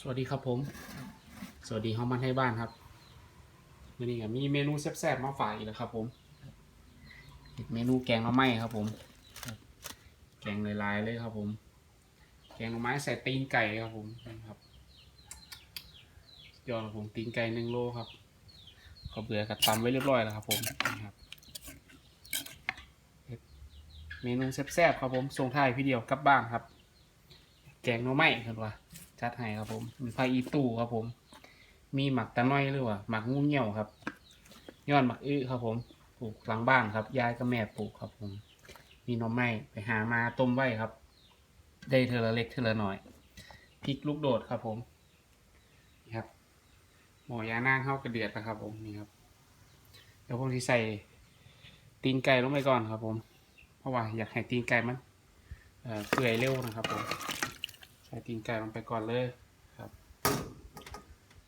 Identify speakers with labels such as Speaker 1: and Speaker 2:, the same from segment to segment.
Speaker 1: สวัสดีครับผม สวัสดีห้องมันให้บ้านครับวันนี้ก็มีเมนูแซ่บๆมาฝากอีกแล้วครับ ผมเมนูแกงหน่อไม้ครับ ผม แกงลายๆเลยครับ ผม แกงหน่อไม้ใส่ตีนไก่ครับ ผมครับยอดครับผมตีนไก่หนึ่งโลครับก็เบื่อกับตำไว้เรียบร้อยแล้วครับ ผมครับเมนูแซ่บๆครับผมส่งท้ายพี่เดียวกลับบ้านครับ แกงหน่อไม้ครับว่า จัดให้ครับผมมีไฟอีตู้ครับผม มีหมักตะน้อยหรือว่าหมักงูเหี่ยวครับยอดหมักอื้อครับผมปลูกหลังบ้านครับยายกับแม่ปลูกครับผม มีหน่อไม้ไปหามาต้มไว้ครับ ได้เทอละเล็กเทอละหน่อยพริกลูกโดดครับผมนี่ครับหมอยานางเข้ากระเดือดนะครับผมนี่ครับเดี๋ยวผมที่ใส่ตีนไก่ลงไปก่อนครับผม เพราะว่าอยากให้ตีนไก่มันเปื่อยเร็วนะครับผม ตีนไก่ลงไปก่อนเลยครับ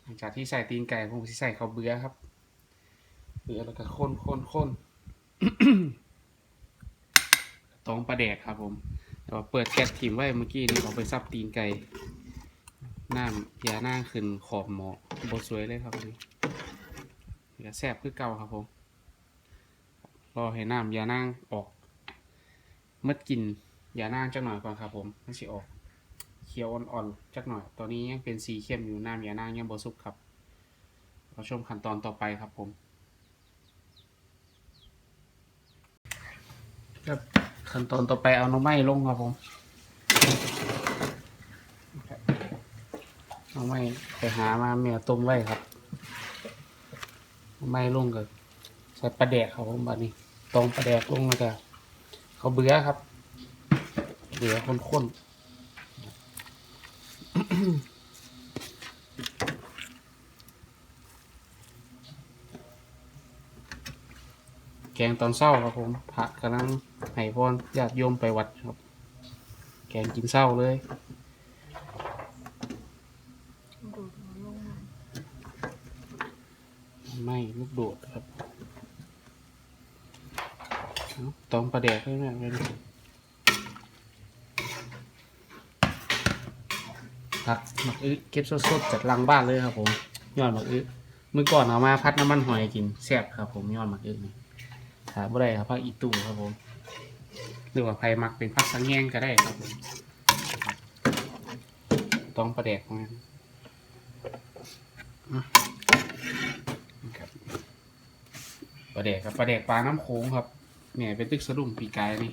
Speaker 1: หลังจากที่ใส่ตีนไก่ผมจะใส่ข้าวเบื่อครับเบื่อแล้วก็ข้นข้นข้นตองปลาแดกครับผมแต่ว่าเปิดแก๊สถิ่มไว้เมื่อกี้นี่เอาไปซับตีนไก่น้ำยาหน้าขึ้นขอบหมอบสวยเลยครับนี่เดี๋ยวแซ่บคือเก่าครับผม รอให้น้ำยาหนั่งออกเมื่อกินยาหนั่งจักหน่อยก่อนครับผมมันสิออก เขียวอ่อนๆจักหน่อยตอนนี้ยังเป็นสีเข้มอยู่น้ำยานางยังบสุกครับ เราชมขั้นตอนต่อไปครับผม ครับขั้นตอนต่อไปเอาน้ำไม้ลงครับผมน้ำไม้ไปหามาเมียต้มไว้ครับน้ำไม้ลงกับใส่ปลาแดกครับผมบัดนี้ตองปลาแดกลงแล้วก็เขาเบื่อครับ เบื่อข้นๆ แกงตอนเศร้าครับผมพระกำลังให้พรญาติโยมไปวัดครับ แกงกินเศร้าเลยไม่ลูกโดดครับเอาตองประแดกด้วยนะเลย ผักหมักอึเก็บสดๆจากลังบ้านเลยครับ ผมยอดหมักอึเมื่อก่อนเอามาพัดน้ำมันหอยกินแซ่บครับ ผมยอดหมักอึนี่หาบ่ได้ครับผักอีตู่ครับผมหรือว่าไผ่หมักเป็นผักสังแยงก็ได้ครับผมต้องประแดกของมันอะนี่ครับประแดกครับประแดกปลาน้ำโขงครับแม่เป็นตึกสะดุ้งปีกายนี่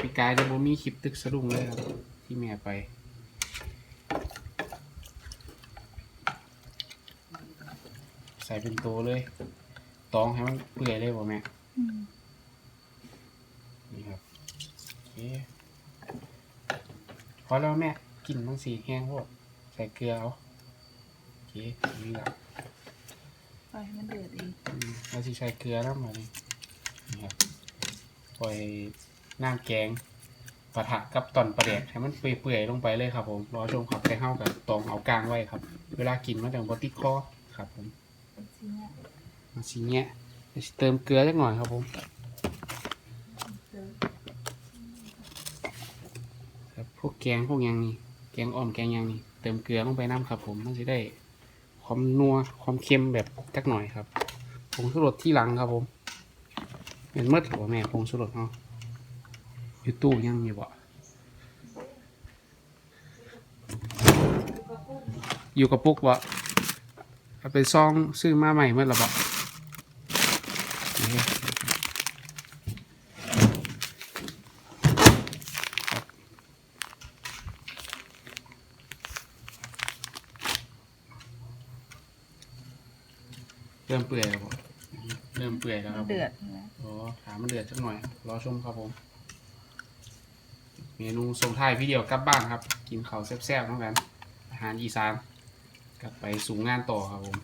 Speaker 1: ปีกายเดี๋ยวผมมีคลิปตึกสะดุ้งเลยครับ ที่แม่ไป ส่เป็นตัวเลย ตองให้มันเปื่อยเลยบ่แม่
Speaker 2: อืม
Speaker 1: นี่ครับโอเคพอแล้วแม่กลิ่นมันสีแห้งพวกใส่เกลือเอาโอเคนี่แหละ
Speaker 2: ปล่อยให้มันเดือดเอง
Speaker 1: อืมเราสิใส่เกลือแล้วมานี่นี่ครับปล่อยน้ำแกงปะทะกับตอนปลาแดกให้มันเปื่อยๆลงไปเลยครับผมรอชมครับไปเข้ากับตองเอากลางไว้ครับ เวลากินมันจะบติดคอครับผม
Speaker 2: เป็นชิ้นเนี้ย
Speaker 1: มาสีเงี้ยเดี๋ยวสิเติมเกลือสักหน่อยครับผม
Speaker 2: เดือด
Speaker 1: ครับพวกแกงพวกหยังนี่แกงอ่อมแกงหยังนี่เติมเกลือลงไปน้ำครับ ผมมันจะได้ความนัวความเค็มแบบจักหน่อยครับผงชูรสที่หลังครับผมเป็นเมื่อถือว่าแม่ผงชูรสเนาะอยู่ตู้ยังมีบ่อยู่กับปุ๊กบ่ เอาไปซองซื้อมาใหม่เมื่อละบ่นี่เริ่มเปื่อยแล้วบ่เริ่มเปื่อยแล้วครับผม
Speaker 2: เดือดนะ
Speaker 1: อ๋อถามมันเดือดสักหน่อย รอชมครับผม เมนูส่งท้ายพี่เดียวกลับบ้านครับ กินข้าวแซ่บๆทั้งกัน อาหารอีสาน กลับไปสู่งานต่อครับผม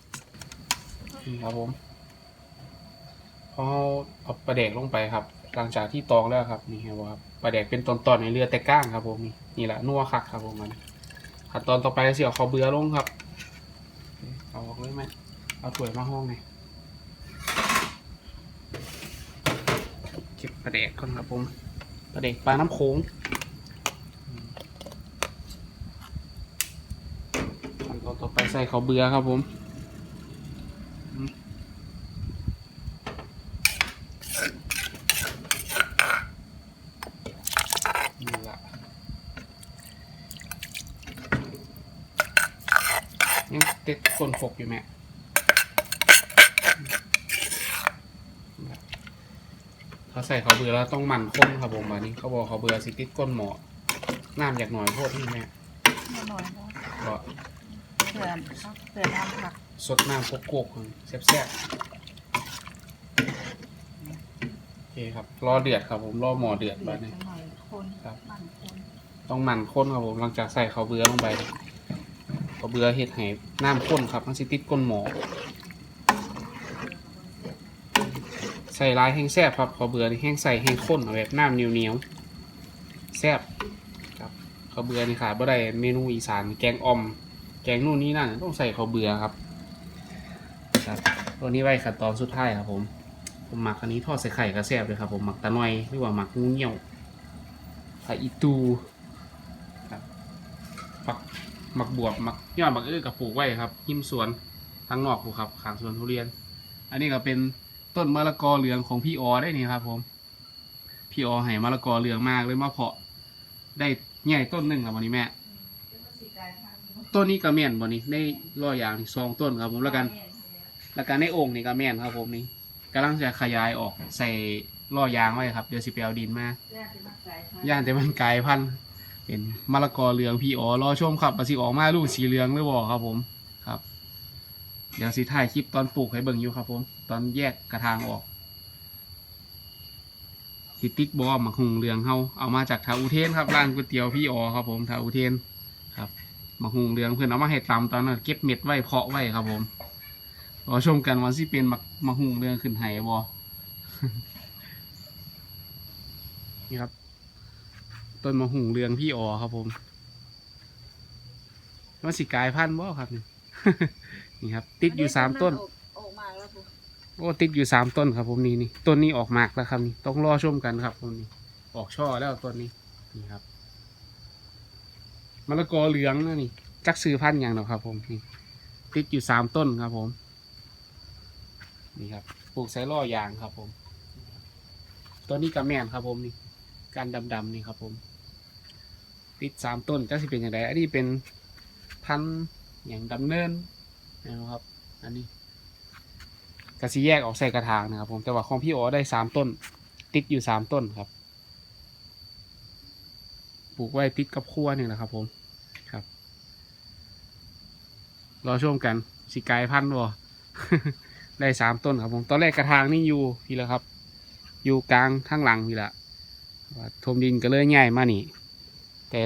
Speaker 1: นี่ครับผมพอเอาปลาแดกลงไปครับ หลังจากที่ตองแล้วครับนี่ครับว่าปลาแดกเป็นตอนๆในเรือแต่ก้างครับผมนี่นี่แหละนัวคักครับผมมันขั้นตอนต่อไปก็สิเอาข้าเบื่อลงครับเอาออกเลยไหมเอาถ้วยมาห้องหน่อยเก็บปลาแดกก่อนครับผมปลาแดกปลาน้ำโขง ใส่เขาวเบื่อครับผมอืมนี่ละยังติดก้นฟกอยู่แม่เขาใส่เขาวเบื่อแล้วต้องหมั่นข้นครับผมอันนี้เขาบอกเขาวเบื่อสิติดก้นหมอน้ำอยากหน่อยโทษนี่แม่
Speaker 2: มาหน่อยเนาะ
Speaker 1: ก็
Speaker 2: เผื่อเผื่อน้ำผัก
Speaker 1: สดน้ำโกกๆแซ่บๆโอเคครับ รอเดือดครับผม รอหมอเดือด
Speaker 2: เดื
Speaker 1: แบ
Speaker 2: อบด
Speaker 1: นี้
Speaker 2: หน่อยคน
Speaker 1: ครับ
Speaker 2: มันคน
Speaker 1: ต้องหมั่นข้นครับผม หลังจากใส่ข้าวเบื่อลงไปข้าวเบื่อเห็ดให้น้ำข้นครับมันสิติดก้นหมอ ใส่ลายแห้งแซ่บครับข้าวเบื่อนี่แห้งใส่แห้งข้นเอาแบบน้ำเหนียวเหนียวๆแซ่บครับข้าวเบื่อนี่ขาดบ่ได้เมนูอีสานแกงอ่อมแกงนู่นนี่นั่นต้องใส่ข้าวเบื่อครับครับตัวนี้ไว้ขั้นตอนสุดท้ายครับ ผม ผมหมักอันนี้ทอดใส่ไข่กระแซบเลยครับผมหมักตะนอยหรือว่าหมักงูเงี้ยวผักอีตูครับผักหมักบวบหมักยอดหมักเอื้อกับปลูกไว้ครับหิมสวนทางนอกผูครับขางสวนทุเรียน อันนี้ก็เป็นต้นมะละกอเหลืองของพี่ออได้นี่ครับ ผม พี่ออให้มะละกอเหลืองมากเลยมาเพาะได้ใหญ่ต้นหนึ่งครับวันนี้แม่ ต้นนี้ก็แม่นบ่นี้ได้ร้อยอย่างนี่สองต้นครับผมแล้วกันแล้วก็ในโอ่งนี่ก็แม่นครับผมนี่กำลังจะขยายออกใส่ล่อยางไว้ครับเดี๋ยวสิไปเอาดินมาย่านแต่มันกลายพันธุ์เป็นมะละกอเหลืองพี่อ๋อรอชมครับว่าสิออกมาลูกสีเหลืองหรือบ่ครับผมครับ เดี๋ยวสิถ่ายคลิปตอนปลูกให้เบิ่งอยู่ครับผม ตอนแยกกระถางออกสิติดบอมาหุงเหลืองเฮาเอามาจากทาอุเทนครับร้านก๋วยเตี๋ยวพี่อ๋อครับผมทาอุเทนครับ มาหุงเหลืองเพื่อนเอามาให้ตำตอนนั้นเก็บเม็ดไว้เพาะไว้ครับผมรอชมกันวันที่เป็นมักมาหุงเรื่องขึ้นไหบอนี่ครับ ต้นมะหุงเรืองพี่ออครับผมว่าสิกลายพันธุ์บ่ครับนี่นี่ครับ ติดอยู่สามต้น
Speaker 2: ออกมาแล้วปุ๊
Speaker 1: โอ้ติดอยู่สามต้นครับผมนี่นี่ต้นนี้ออกหมากแล้วครับนี่ต้องรอชมกันครับต้นนี้ ออกช่อแล้วต้นนี้นี่ครับ มะละกอเหลืองนะนี่ จักซื้อพันธุ์อย่างเนาะครับ ผมนี่ติดอยู่สามต้นครับ ผม นี่ครับปลูกไซล่อยางครับ ผมต้นนี้กระแมนครับ ผมนี่การดำๆนี่ครับ ผม ติดสามต้นจะสิเป็นอย่างไรอันนี้เป็นพันธุ์อย่างดำเนินนะครับ อันนี้กระสีแยกออกใส่กระถางนะครับผมแต่ว่าของพี่โอได้สามต้น ติดอยู่สามต้นครับปลูกไว้ติดกับขั้วนี่แหละครับผมครับ รอชมกันสิกายพันธุ์บ่ได้สามต้นครับผมตอนแรกกระถางนี่อยู่พี่แล้วครับ อยู่กลางข้างหลังพี่ละว่าทมดินก็เลยใหญ่มานี่ แต่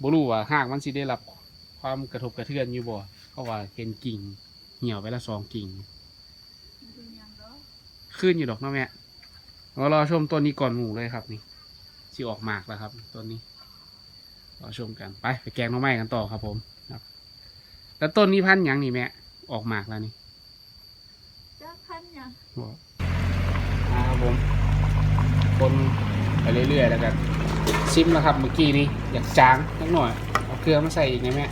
Speaker 1: บรู้ว่าหากมันสิได้รับความกระทบกระเทือนอยู่บ่เพราะว่าเห็นกิ่งเหี่ยวไปละสองกิ่งขึ้นอยู่ดอกเนาะแม่เรารอชมต้นนี้ก่อนหมูเลยครับนี่สิออกหมากแล้วครับต้นนี้รอชมกันไปไปแกงน้องไม้กันต่อครับผม แล้วต้นนี้พันธุ์หยังนี่แม่ออกหมากแล้วนี่
Speaker 2: จ้าพันยัง
Speaker 1: บอกมาครับผม คนไปเรื่อยๆแล้วกันซิมแล้วครับเมื่อกี้นี้อยากจางนิดหน่อยเอาเกลือมาใส่อีกนะแม่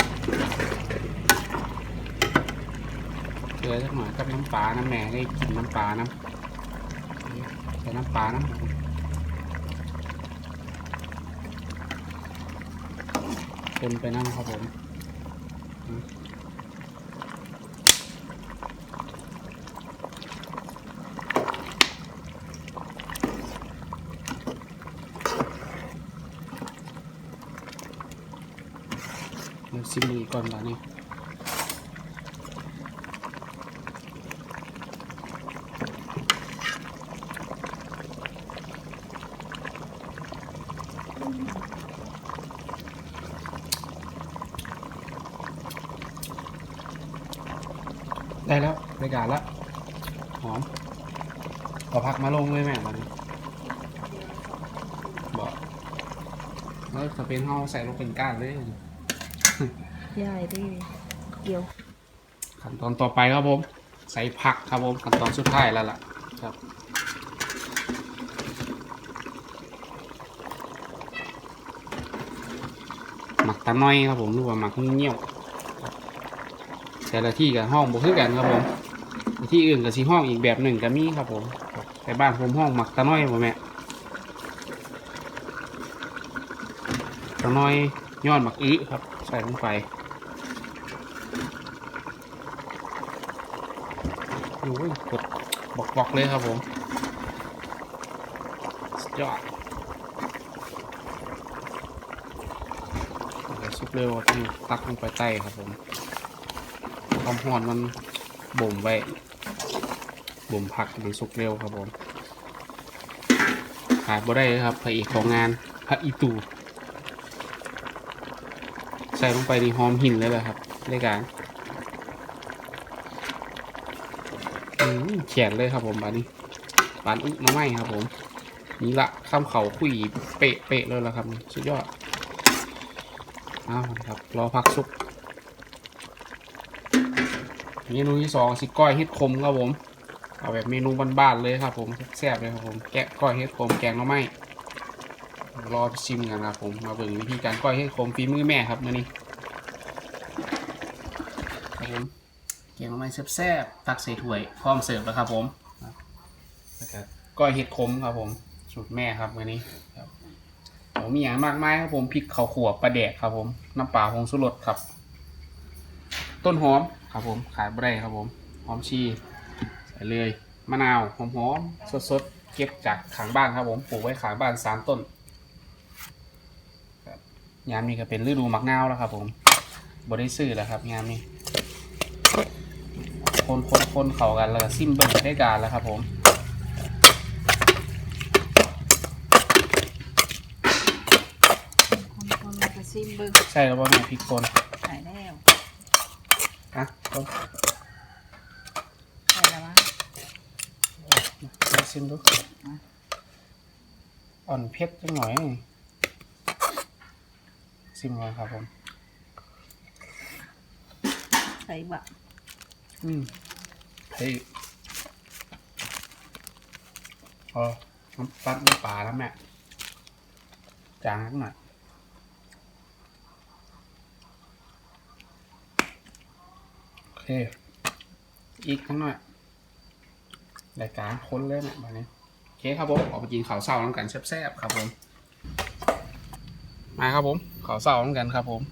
Speaker 1: เกลือสักหน่อยกับน้ำปลาน้ำแม่ได้กินน้ำปลาน้ำใส่น้ำปลาน้ำคนไปน้ำครับผม อืมเดี๋ยวซิมอีกก่อนบ้านี้ได้แล้วได้การล้วหอมเอาผักมาลงเลยแม่บ้านี้บอกแล้วถ้าเป็นห้องใส่ลงเป็นก้านเลย
Speaker 2: ใหญ่ดิเกี่ยว
Speaker 1: ขั้นตอนต่อไปครับผม ใส่ผักครับผมขั้นตอนสุดท้ายแล้วล่ะครับหมักตะน้อยครับผมหรือว่าหมักงเงี้ยวครับแต่ละที่กับห้องบ่คือกันครับผมที่อื่นกับสีห้องอีกแบบหนึ่งก็มีครับผม แต่บ้านผมห้องหมักตะน้อยบ่แม่ตะน้อยยอดหมักอื้อครับ ใส่ลงไป โอ้ยกดบอกๆเลยครับผมสุดยอดซุปเร็วต้องตักลงไปใต้ครับผมความร้อนมันบ่มไว้บ่มผักมันสุกเร็วครับผมขาดบ่ได้เลยครับพระเอกของงานพระอีตูใส่ลงไปในหอมหินเลยแหละครับรายการอืม แขนเลยครับผมบานนี้ปานอึมาไหมครับผมนี่ละข้ามเขาคุยเปะเปะเลยละครับสุดยอดอ้าวครับรอพักสุกเมนูที่สองสิก้อยเฮ็ดคมครับผมเอาแบบเมนูบ้านๆเลยครับผมแซ่บเลยครับผมแกะก้อยเฮ็ดคมแกงน่อไม้รอชิมกันครับผมมาเบิ่งวิธีการก้อยเฮ็ดคมฝีมือแม่ครับมื้อนี้ครับผม แกงหน่อไม้แซ่บๆตักใส่ถ้วยพร้อมเสิร์ฟแล้วครับผมแล้วก็ก้อยเฮ็ดคมครับผมสูตรแม่ครับมื้อนี้ครับผมมีอย่างมากมายครับผมพริกข้าวขั่วปลาแดกครับผมน้ำปลาผงสุรสครับ ต้นหอมครับผมขายบะไรครับผมหอมชีใส่เลยมะนาวหอมหอมสดสดๆเก็บจากขางบ้านครับผมปลูกไว้ขางบ้านสามต้นครับยามนี้ก็เป็นฤดูมักนาวแล้วครับผมบได้ซื้อแล้วครับยามนี้ คนคนคนเข้ากันแล้วก็ซิมเบิ้งได้การแล้วครับผม
Speaker 2: คนคนๆมาซิมเบิ้ง
Speaker 1: ใช่แล้วว่าแม่พริกคน
Speaker 2: ใส่แล้ว
Speaker 1: อะต้น
Speaker 2: ใส่แล้วมั้ง
Speaker 1: มาซิมดูอ่อนเผ็ดจังหน่อยซิมก่อนครับผม
Speaker 2: ใส่บะ
Speaker 1: อืมเฮ้ยพอน้ำตัดน้ำปลาแล้วแม่จางนิดหน่อยโอเค อีกทั้งหน่อยรายการค้นเลยนะวันนี้โอเคครับผมออกไปกินข้าวเศร้าน้ำกันแซ่บๆครับผม มาครับผมข้าวเศร้าน้ำกันครับผม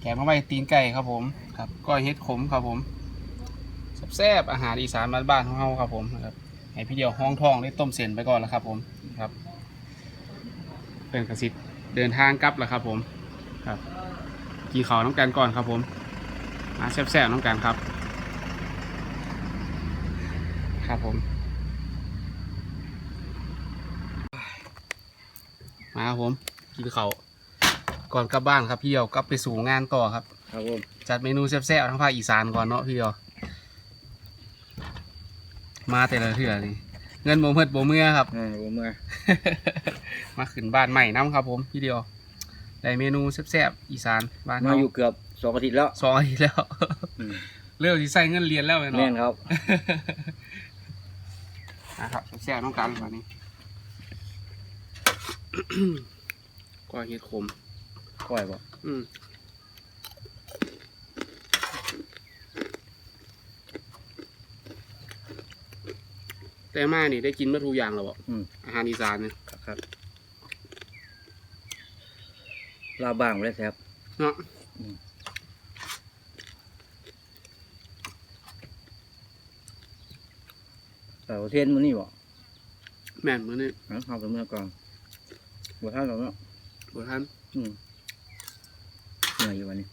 Speaker 1: แกงมะไม้ตีนไก่ครับผม ครับก้อยเฮ็ดขมครับผม แซ่บๆอาหารอีสานบ้านๆของเราครับผมนะครับให้พี่เดียวห้องทองได้ต้มเส้นไปก่อนแล้วครับ ผมครับเป็นกระสิทธิ์เดินทางกลับแล้วครับผมครับกินข้าวน้ำกันก่อนครับ ผมมาแซ่บๆน้ำกันครับ ครับผม มาครับผมกินข้าวก่อนกลับบ้านครับพี่เดียวกลับไปสู่งานต่อครับ
Speaker 3: ครับผม
Speaker 1: จัดเมนูแซ่บๆทางภาคอีสานก่อนเนาะพี่เดียว มาแต่ละเทื่อนี่เงินบ่เพิดบ่เมื่อครับ
Speaker 3: อ่าผมมา
Speaker 1: มาขึ้นบ้านใหม่น้ำครับ ผมพี่เดียวได้เมนูแซ่บๆอีสานบ้าน
Speaker 3: มา
Speaker 1: เฮา
Speaker 3: อยู่เกือบสองอาทิตย์แล้ว
Speaker 1: สองอาทิตย์แล้ว
Speaker 3: อืม
Speaker 1: เริ่มที่ใส่เงินเรียนแล้วเนาะ
Speaker 3: แม่นครับ
Speaker 1: นะครับแซ่บๆน้องกันวันนี้ ก็เฮ็ดขม
Speaker 3: ก้อยบ่
Speaker 1: อืม แต่มานี่ได้กินเมื่อทุกอย่างแล้วบ่
Speaker 3: อืม
Speaker 1: อาหารอีสานเนี่ย
Speaker 3: ครับครับลาบางบ่ได้แซ่บ
Speaker 1: เนาะ
Speaker 3: แต่ว่าเทียนมื้อนี้บ่
Speaker 1: แม่นมื้อนี้
Speaker 3: เอาเอาไปเมื่อก่อนบ่ทันหรอกเนาะ
Speaker 1: บ่ทัน
Speaker 3: อืมเหนื่อยอยู่วันนี้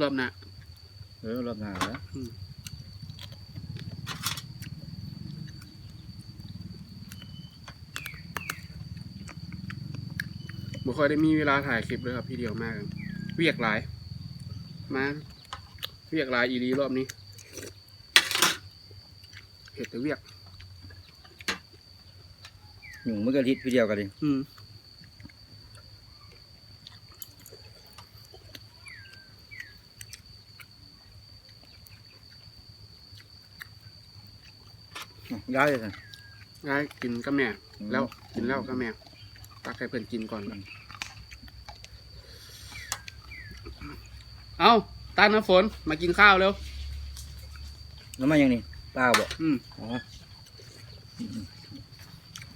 Speaker 1: รอบหน้า
Speaker 3: เออรอบหน้าแล้ว
Speaker 1: อืม บ่ค่อยได้มีเวลาถ่ายคลิปเลยครับพี่เดียวมากเวียกหลาย มาเวียกหลายอีรีรอบนี้เห็ดแต่เวียก
Speaker 3: หยุ่งมื้อกะทิตย์พี่เดียวกันดิ
Speaker 1: อืม
Speaker 3: อะย้ายเลยสิ
Speaker 1: ง่ายกินก็แม่แล้วกินแล้วก็แม่ ตักให้เพื่อนกินก่อน เอาตาน้ำฝนมากินข้าวเร็ว
Speaker 3: แล้วมายังนี่ป้าบอก
Speaker 1: อืม
Speaker 3: อ๋อ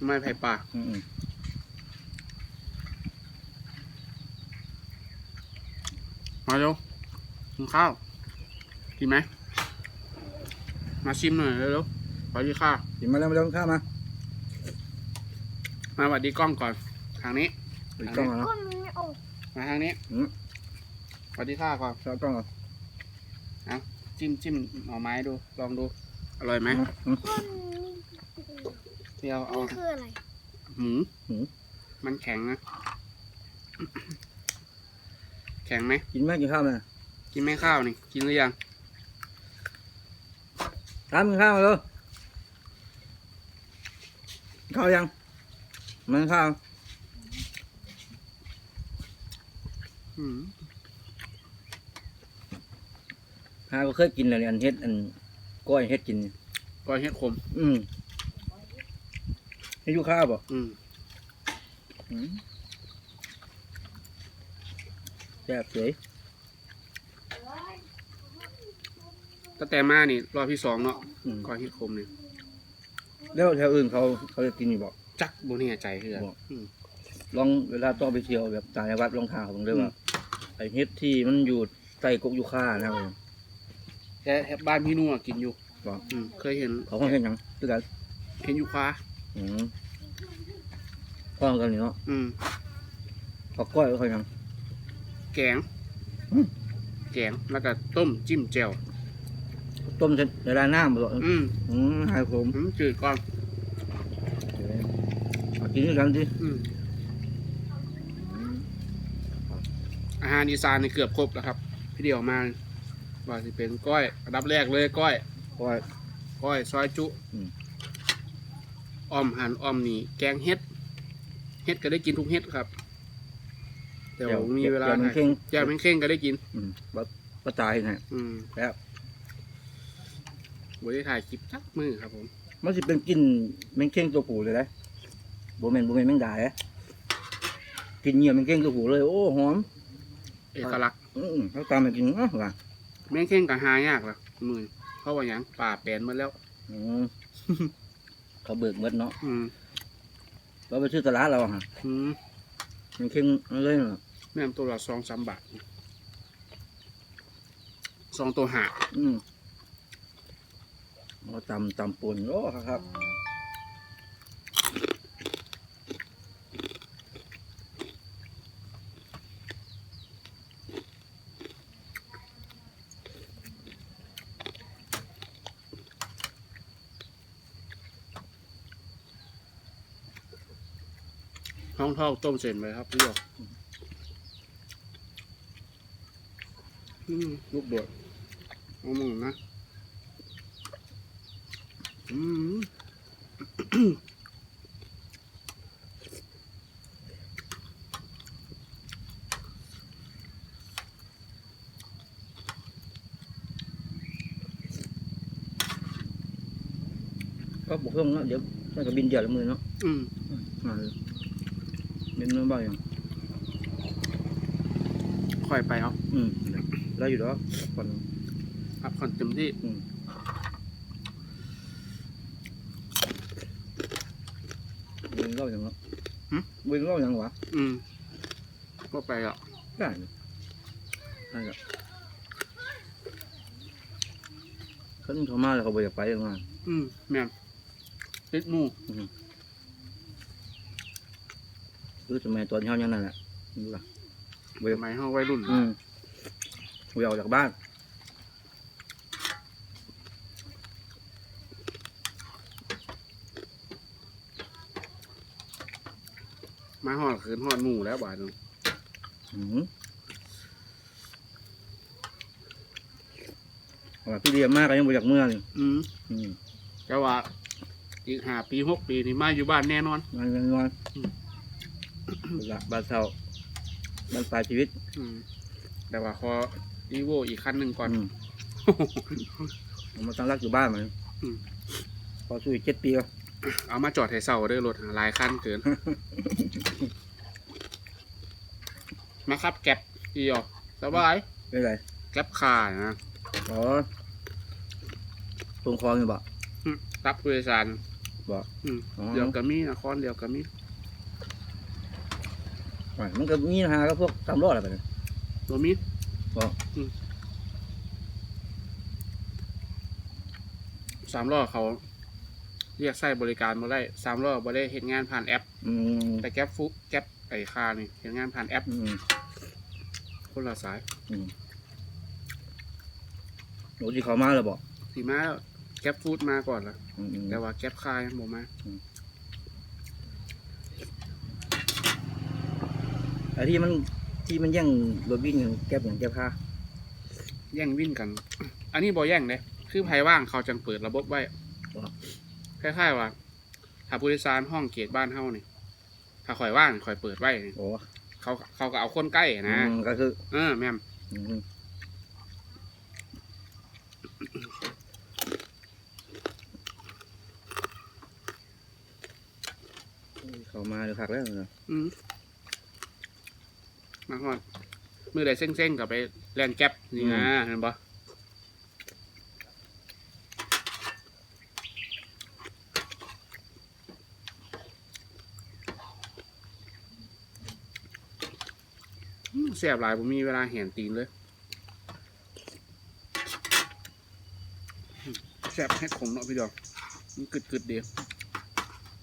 Speaker 1: ไม่ไผ่ป่า
Speaker 3: อืมอืม
Speaker 1: มาเร็วกินข้าวกินไหม มาชิมหน่อยเร็วๆขอดีค่ะ
Speaker 3: กินมาแล้วมาแล้วข้าวมา
Speaker 1: มาสวัสดีกล้องก่อน ทางนี้
Speaker 3: อีกกล้องเหรอ
Speaker 2: ก้นมันไม่ออก
Speaker 1: มาทางนี้
Speaker 3: อืม
Speaker 1: สวัสดีค่ะก่อน
Speaker 3: ชอบกล้องเหรอ
Speaker 1: จิ้มจิ้มหน่อไม้ดู ลองดู อร่อยไหม
Speaker 3: อืม
Speaker 2: ก้น
Speaker 1: เดี๋ยวเอา
Speaker 2: นี่คืออะไร
Speaker 1: หืม
Speaker 3: หืม
Speaker 1: มันแข็งนะ แข็งไหม
Speaker 3: กินไหมกินข้าวไหม
Speaker 1: กินไหมข้าวนี่ กินหรือยัง
Speaker 3: ทำกินข้าวมาเลยกินข้าวยังมันข้าว
Speaker 1: อืม
Speaker 3: ข้าก็เคยกินแล้วเนี่ยอันเฮ็ดอันก้อยเฮ็ดกินเนี่ย
Speaker 1: ก้อยเห็ดขม
Speaker 3: อืมให้อยู่ข้าวบ่
Speaker 1: อืม
Speaker 3: อืมแซ่บเฉย
Speaker 1: ตั้งแต่มานี่รอบที่สองเนาะ
Speaker 3: อืม
Speaker 1: ก้อยเห็ดขมเนี่ย
Speaker 3: แล้วแถวอื่นเขาเขาจะกินอยู่บ่
Speaker 1: จักบนแน่ใจคือกัน
Speaker 3: บอก
Speaker 1: อืม
Speaker 3: ลองเวลาต้องไปเที่ยวแบบต่างจังหวัดลองถามผมด้วยว่าไอ้เฮ็ดที่มันอยู่ใต้กกยูคานะครับผม
Speaker 1: แต่แถวบ้านพี่นุ่ะกินอยู่
Speaker 3: บอก
Speaker 1: อืมเคยเห็น
Speaker 3: เขาห้องเฮ็ดหยังด้วยกัน
Speaker 1: เห็นอยู่คว้า
Speaker 3: อืมพ้องกันนี่เนาะ
Speaker 1: อืม
Speaker 3: เขาก้อยเขาหยัง
Speaker 1: แกง
Speaker 3: อืม
Speaker 1: แกงแล้วก็ต้มจิ้มแจ่ว
Speaker 3: ต้มในร้านน้ำบ่
Speaker 1: อืม
Speaker 3: อืมให้ผม
Speaker 1: อืมจืดก่อน
Speaker 3: เอากินด้วยกันสิ
Speaker 1: อืม อาหารอีสานนี่เกือบครบแล้วครับ พี่เดียวมาว่าสิเป็นก้อยอันดับแรกเลยก้อย
Speaker 3: ก้อย
Speaker 1: ก้อยซอยจุ
Speaker 3: อืม
Speaker 1: อ้อมหันอ้อมนี่แกงเฮ็ด เฮ็ดก็ได้กินทุกเฮ็ดครับ แต่ว่ามีเวลา
Speaker 3: แจ่มันเข่ง
Speaker 1: แจ่วแมงเข่งก็ได้กิน
Speaker 3: อืมบ่บ่ตายนะ
Speaker 1: อืม
Speaker 3: แล้ว
Speaker 1: บได้ถ่ายคลิปจักมือครับผม
Speaker 3: มันสิเป็นกลินแมงเข่งตัวผู้เลยนะบ่แม่นบ่แม่นแมงดาเด้กินเหยื่อแมงเข่งตัวผู้เลย โอ้หอม
Speaker 1: เอกลักษณ์
Speaker 3: อืมเขาตามมากินอ้าวว่ะ
Speaker 1: แมงเข่งก็หายากละมือเพราะว่าหยังป่าแปลนหมาแล้ว
Speaker 3: อืมเขาเบิกเมดเนาะ
Speaker 1: อืม
Speaker 3: เราไปซื้อตลาดเราอะฮะ
Speaker 1: อืม
Speaker 3: มันเข่งเอาเลยเนาะ
Speaker 1: แม่นตัวละสองสามบาทสองตัวหา
Speaker 3: อืมเอาตำตำป่นโอ้ครับ
Speaker 1: ห้องเท่าต้มเสร็จไหมครับพี่หยกอืมลูกโดดเอามึงนะอืม
Speaker 3: ก็บอกเพิ่มเนาะเดี๋ยวมันก็บินเดียวละมือเนาะ
Speaker 1: อืม
Speaker 3: มาเลย บินเนื้อบ้างยัง
Speaker 1: ค่อยไปเอา
Speaker 3: อืมได้อยู่แล้วก่อน
Speaker 1: พักผ่อนเต็มที่
Speaker 3: อืมบินรอบยังเนาะบินรอบยังวะ
Speaker 1: อืมก็ไปอะ
Speaker 3: ได้นะได้ละเขาต้องโทรมาแล้วเขาบอกอยากไปยังไง
Speaker 1: อืมแม่นติดหมู
Speaker 3: คือสมัยตอนเช้ายังนั่นแหละดูล่ะเว้ย
Speaker 1: สมัยเฮาวัยรุ่น
Speaker 3: อืมเว้ยออกจากบ้าน
Speaker 1: มาหอดคืนหอดหมูแล้วบาดนึง
Speaker 3: อืมว่าพี่เรียนมากก็ยังบ่อยากเมื่อเลย
Speaker 1: อืม
Speaker 3: อืม
Speaker 1: แต่ว่าอีกห้าปีหกปีนี่มาอยู่บ้านแน่นอน
Speaker 3: นอนกันนอน
Speaker 1: อืม
Speaker 3: ละบ้านเศร้าบ้านปลายชีวิต
Speaker 1: อืมแต่ว่าขออีโวอีกคันหนึ่งก่อน
Speaker 3: อืมเอามาตั้งรักอยู่บ้านมัน
Speaker 1: อืม
Speaker 3: พอสู้อีกเจ็ดปีก็
Speaker 1: เอามาจอดให้เศร้าเด้อรถหลายคันเกิน มาครับแก็บอีออกสบาย
Speaker 3: ไม่เป็นไร
Speaker 1: แก๊บคาร์นะ
Speaker 3: อ๋อตรงคลองนี่บ่
Speaker 1: อืมรับผู้โดยสาร
Speaker 3: บ่
Speaker 1: อืม
Speaker 3: อ๋อ
Speaker 1: เดี๋ยวก็มีนครเดี๋ยวก็มี
Speaker 3: อะ มันก็มีปัญหากับพวกตามรอดอะไรแบบนี้
Speaker 1: ตัวมี
Speaker 3: บ่
Speaker 1: อืมสามล้อเขา เรียกใช้บริการมาได้สามล้อบ่ได้เห็นงานผ่านแอป
Speaker 3: อืม
Speaker 1: แต่แก๊ปฟุแก๊ปไอคาร์นี่เห็นงานผ่านแอป
Speaker 3: อืม
Speaker 1: คนละสาย
Speaker 3: อืมโหที่เขามาแล้วบ่
Speaker 1: สีมาแก๊ปฟูดมาก่อนละ
Speaker 3: อืมอืม
Speaker 1: แต่ว่าแก๊ปคาร์ยังบ่มา
Speaker 3: ไอ้ที่มันที่มันแย่งรถวิ่งกันแก๊บอย่างแก๊บค่า
Speaker 1: แย่งวิ่นกัน อันนี้บ่แย่งเลยคือภัยว่างเขาจังเปิดระบบไว้คล้ายๆว่าถ้าผู้โดยสารห้องเกตบ้านเฮานี่ถ้าข่อยว่างข่อยเปิดไว้นี่
Speaker 3: โอ้
Speaker 1: เขาเขาก็เอาคนใกล้นะ
Speaker 3: อืมก็คือ
Speaker 1: เออแม่ม
Speaker 3: อืมเขามาเลยคักแล้วเนอะ
Speaker 1: อืม มาฮอดมือใดเส้งๆกับไปแลนแก๊ปนี่นะเห็นปะอืมเสียบหลายผมมีเวลาเห็นตีนเลยอืมแซ่บให้ขมเนาะพี่ดอกมันกึดกึดๆดี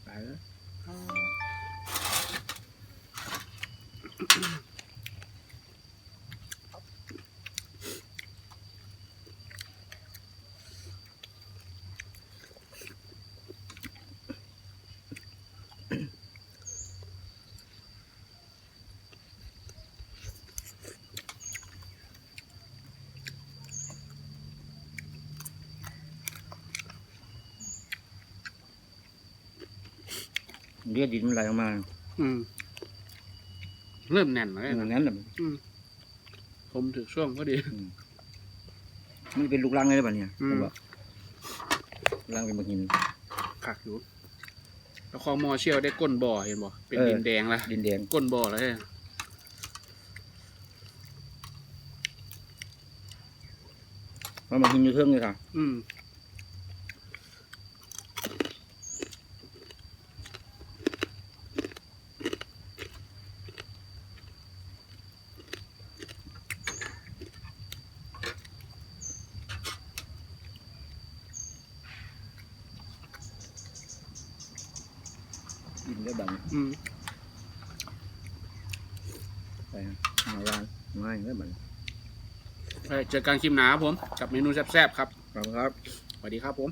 Speaker 1: ตายแล้ว
Speaker 3: เลือดดินมันไหลออกมา
Speaker 1: อืม เริ่มแน่นแล้ว
Speaker 3: อย่าง
Speaker 1: นะ
Speaker 3: นั้นน่ะ
Speaker 1: ผมถือช่วงก็ดี
Speaker 3: มันเป็นลูกรังเลยป่ะเนี่ย
Speaker 1: อืม
Speaker 3: ผมบอกลูกรังเป็นบางหิน
Speaker 1: ขักอยู่ แล้วคอมอเชียวได้ก้นบ่อเห็นบ่เป็น
Speaker 3: เออ
Speaker 1: ดินแดงละ
Speaker 3: ดินแดง
Speaker 1: ก้นบ่อแล้วเนี่ย
Speaker 3: มันบางหินอยู่เทิงเลยค่ะ
Speaker 1: อืม
Speaker 3: ดินก็บัง
Speaker 1: อืม
Speaker 3: ไปฮะมาลานง่ายก็บัง
Speaker 1: ไปเจอกันคลิปหนาครับผม กับเมนูแซ่บๆครับ
Speaker 3: ครับครับ
Speaker 1: สวัสดีครับผม